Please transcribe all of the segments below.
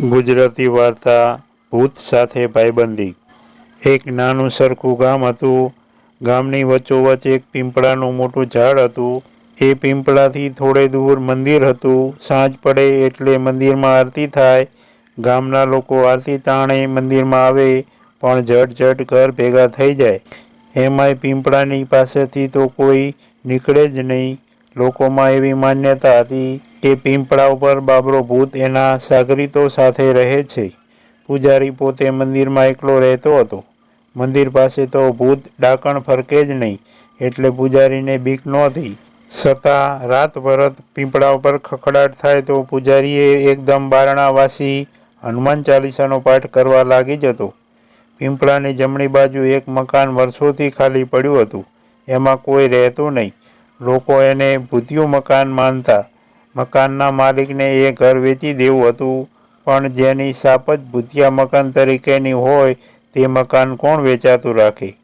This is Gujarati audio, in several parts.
ગુજરાતી વાર્તા ભૂત સાથે ભાઈબંધી. એક નાનું સરખું ગામ હતું. ગામની વચ્ચોવચ્ચ એક પીંપળાનું મોટું ઝાડ હતું. એ પીંપળાથી થોડે દૂર મંદિર હતું. સાંજ પડે એટલે મંદિરમાં આરતી થાય. ગામના લોકો આરતી ટાણે મંદિરમાં આવે, પણ ઝટ ઘર ભેગા થઈ જાય. એમાંય પીંપળાની પાસેથી તો કોઈ નીકળે જ નહીં. લોકોમાં એવી માન્યતા હતી કે પીંપળા ઉપર બાબરો ભૂત એના સાગરીતો સાથે રહે છે. પૂજારી પોતે મંદિરમાં એકલો રહેતો હતો. મંદિર પાસે તો ભૂત ડાકણ ફરકે જ નહીં, એટલે પૂજારીને બીક નહોતી. છતાં રાત ભરત પીંપળા ઉપર ખખડાટ થાય તો પૂજારીએ એકદમ બારણાવાસી હનુમાન ચાલીસાનો પાઠ કરવા લાગી જતો. પીંપળાની જમણી બાજુ એક મકાન વર્ષોથી ખાલી પડ્યું હતું. એમાં કોઈ રહેતું નહીં. લોકો એને ભૂતિયું મકાન માનતા મકાનના માલિકને એ ઘર વેચી દેવું હતું. પણ જેની સાપજ ભૂતિયા મકાન તરીકેની હોય, તે મકાન કોણ વેચાતું રાખે?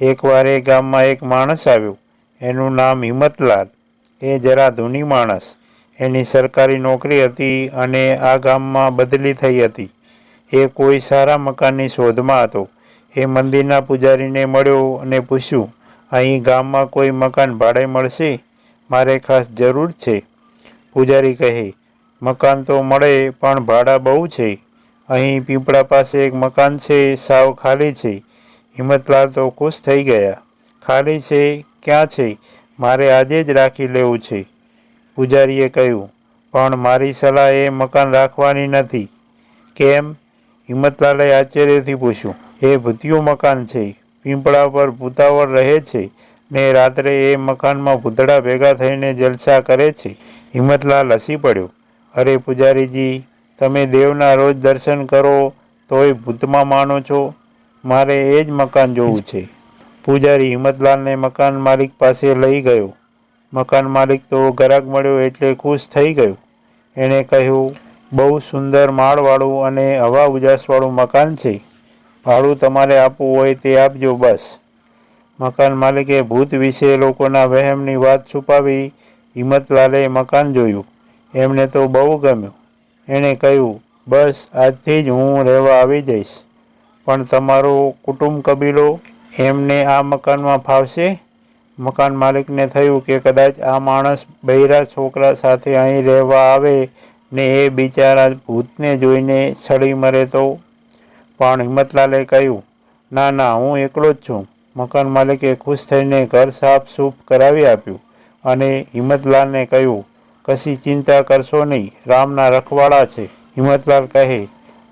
એકવાર એ ગામમાં એક માણસ આવ્યો. એનું નામ હિંમતલાલ. એ જરા ધૂની માણસ. એની સરકારી નોકરી હતી અને આ ગામમાં બદલી થઈ હતી. એ કોઈ સારા મકાનની શોધમાં હતો. એ મંદિરના પૂજારીને મળ્યો અને પૂછ્યું, અહીં ગામમાં કોઈ મકાન ભાડે મળશે? મારે ખાસ જરૂર છે. પૂજારી કહે, મકાન તો મળે, પણ ભાડા બહુ છે. અહીં પીપળા પાસે એક મકાન છે, સાવ ખાલી છે. હિંમતલાલ તો ખુશ થઈ ગયા. ખાલી છે? ક્યાં છે? મારે આજે જ રાખી લેવું છે. પૂજારીએ કહ્યું, પણ મારી સલાહ એ મકાન રાખવાની નથી. કેમ? હિંમતલાલે આશ્ચર્યથી પૂછ્યું, એ ભૂતિયું મકાન છે. પીંપળા પર ભૂતાવળ રહે છે ને રાત્રે એ મકાનમાં ભૂતડા ભેગા થઈને જલસા કરે છે? હિંમતલાલ હસી પડ્યો. અરે પૂજારીજી, તમે દેવના રોજ દર્શન કરો, તોય ભૂતમાં માનો છો. મારે એ જ મકાન જોવું છે. પૂજારી હિંમતલાલને મકાન માલિક પાસે લઈ ગયો. મકાન માલિક તો ગરાક મળ્યો એટલે ખુશ થઈ ગયો. એણે કહ્યું, બહુ સુંદર માળવાળું અને હવા ઉજાસવાળું મકાન છે. ભાડું તમારે આપવું હોય તે આપજો બસ. મકાન માલિકે ભૂત વિશે લોકોના વહેમની વાત છુપાવી હિંમતલાલે મકાન જોયું. એમને તો બહુ ગમ્યું. એણે કહ્યું, બસ, આજથી જ હું રહેવા આવી જઈશ. પણ તમારો કુટુંબ કબીલો એમને આ મકાનમાં ફાવશે મકાન માલિકને થયું કે કદાચ આ માણસ બૈરા છોકરા સાથે અહીં રહેવા આવે ને એ બિચારા ભૂતને જોઈને સડી મરે તો પણ હિંમતલાલે કહ્યું, ના ના, હું એકલો જ છું મકાન માલિકે ખુશ થઈને ઘર સાફ સૂફ કરાવી આપ્યું. અને હિંમતલાલને કહ્યું, કશી ચિંતા કરશો નહીં, રામના રખવાળા છે. હિંમતલાલ કહે,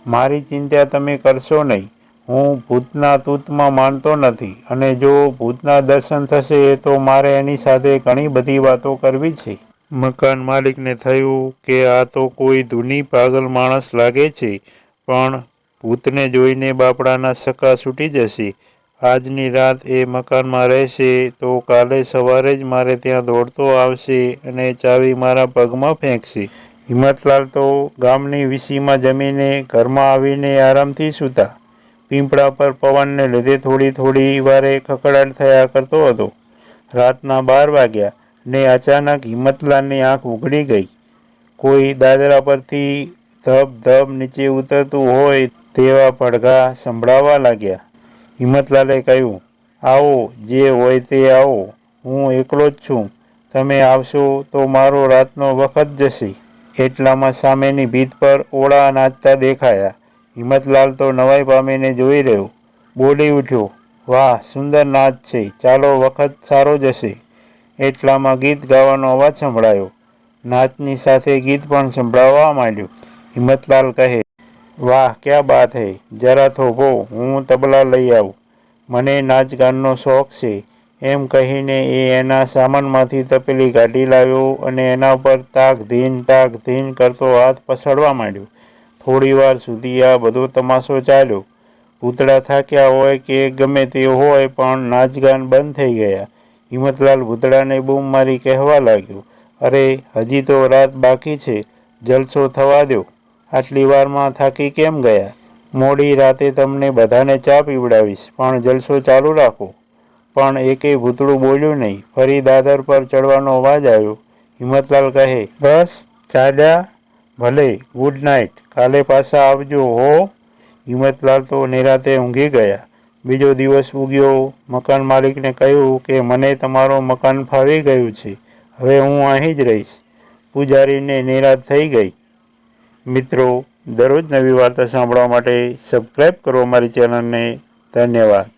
મારી ચિંતા તમે કરશો નહીં, હું ભૂતના તૂતમાં માનતો નથી, અને જો ભૂતના દર્શન થશે, તો મારે એની સાથે ઘણી બધી વાતો કરવી છે. મકાન માલિકને થયું કે આ તો કોઈ ધૂની પાગલ માણસ લાગે છે, પણ ભૂતને જોઈને બાપડાના સકા છૂટી જશે. આજની રાત એ મકાનમાં રહેશે, તો કાલે સવારે જ મારે ત્યાં દોડતો આવશે અને ચાવી મારા પગમાં ફેંકશે. હિંમતલાલ તો ગામની વીસીમાં જમીને ઘરમાં આવીને આરામથી સૂતા. પીંપળા પર પવનને લીધે થોડી થોડી વારે ખખડાટ થયા કરતો હતો. રાતના બાર વાગ્યા ને અચાનક હિંમતલાલની આંખ ઉઘડી ગઈ. કોઈ દાદરા પરથી ધબ ધબ નીચે ઉતરતું હોય તેવા પડઘા સંભળાવા લાગ્યા. હિંમતલાલે કહ્યું, આવો, જે હોય તે આવો. હું એકલો જ છું. તમે આવશો તો મારો રાતનો વખત જશે. એટલામાં સામેની ભીત પર ઓળા નાચતા દેખાયા. હિંમતલાલ તો નવાઈ પામીને જોઈ રહ્યો. બોલી ઉઠ્યો, વાહ, સુંદર નાચ છે. ચાલો, વખત સારો જશે. એટલામાં ગીત ગાવાનો અવાજ સંભળાયો. નાચની સાથે ગીત પણ સંભળાવવા માંડ્યું. હિંમતલાલ કહે વાહ, ક્યાં બાત હે? જરા થોભો હું તબલા લઈ આવું. મને નાચગાનનો શોખ છે. એમ કહીને એ એના સામાનમાંથી તપેલી કાઢી લાવ્યો અને એના પર તાક ધીન તાક ધીન કરતો હાથ પસડવા માંડ્યો. થોડી વાર સુધી આ બધો તમાશો ચાલ્યો. ભૂતળા થાક્યા હોય કે ગમે તે હોય પણ નાચગાન બંધ થઈ ગયા. હિંમતલાલ ભૂતળાને બૂમ મારી કહેવા લાગ્યો, અરે, હજી તો રાત બાકી છે. જલસો થવા દો આટલી વારમાં થાકી કેમ ગયા? મોડી રાતે તમને બધાને ચા પીવડાવીશ, પણ જલસો ચાલુ રાખો. પણ એકેય ભૂતળું બોલ્યું નહીં, ફરી દાદર પર ચડવાનો અવાજ આવ્યો. હિંમતલાલ કહે, બસ, ચાલ્યા, ભલે, ગુડ નાઇટ, કાલે પાછા આવજો, હો. હિંમતલાલ તો નિરાતે ઊંઘી ગયા. બીજો દિવસ ઉગ્યો. મકાન માલિકને કહ્યું કે, મને તમારો મકાન ફાવી ગયું છે. હવે હું અહીં જ રહીશ. પૂજારીને નિરાત થઈ ગઈ. મિત્રો દરરોજ નવી વાર્તા સાંભળવા માટે સબસ્ક્રાઈબ કરો અમારી ચેનલને ધન્યવાદ.